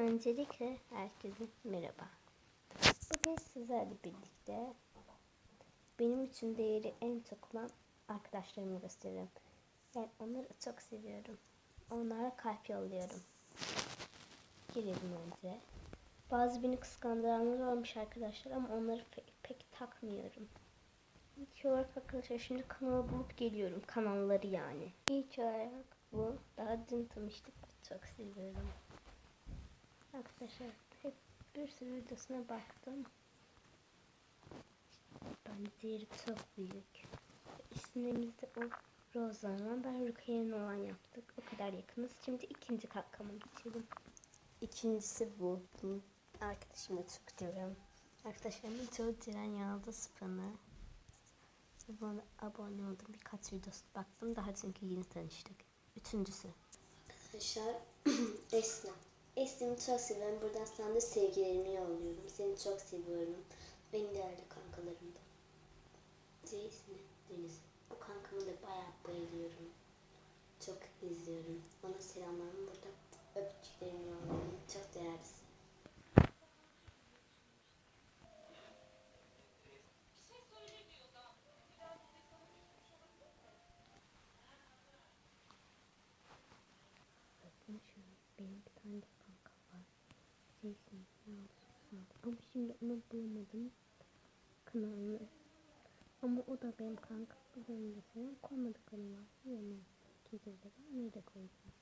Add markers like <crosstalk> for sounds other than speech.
Öncelikle herkese merhaba. Bugün sizlerle birlikte benim için değeri en çok olan arkadaşlarımı gösteriyorum. Yani onları çok seviyorum. Onlara kalp yolluyorum. Girelim önce. Bazı beni kıskandıranlar olmuş arkadaşlar ama onları pek, pek takmıyorum. İlk olarak arkadaşlar şimdi kanalı bulup geliyorum. Kanalları yani. İlk olarak bu. Daha dün tanıştık. Çok seviyorum. Arkadaşlar hep bir sürü videosuna baktım. Bence değeri çok büyük. İsimlerimizi de o Rozan'la ben Rukiye'nin olan yaptık. O kadar yakınız. Şimdi ikinci katkama geçelim. İkincisi bu. Bunu arkadaşımla çok seviyorum. Arkadaşlarımın çoğu Diren Yaldız fanı. Buna abone oldum. Birkaç videosu baktım. Daha çünkü yeni tanıştık. Üçüncüsü. Arkadaşlar <clears throat> Esna. Esna'yı çok seviyorum. Buradan sana da sevgilerimi yolluyorum. Seni çok seviyorum. En değerli kankalarımdan. Esna Deniz. Bu kankamı da bayağı bayılıyorum. Çok izliyorum. Ona selamlarımı burada öpücüklerimi yolluyorum. Çok değerlisin. Bakın şu benim bir tane de kanka var. Yalçın Ama şimdi onu bulamadım. Kanalını. Ama o da benim kanka. Benim mesela koymadıklarım var. Yani de ben nerede koyacağım?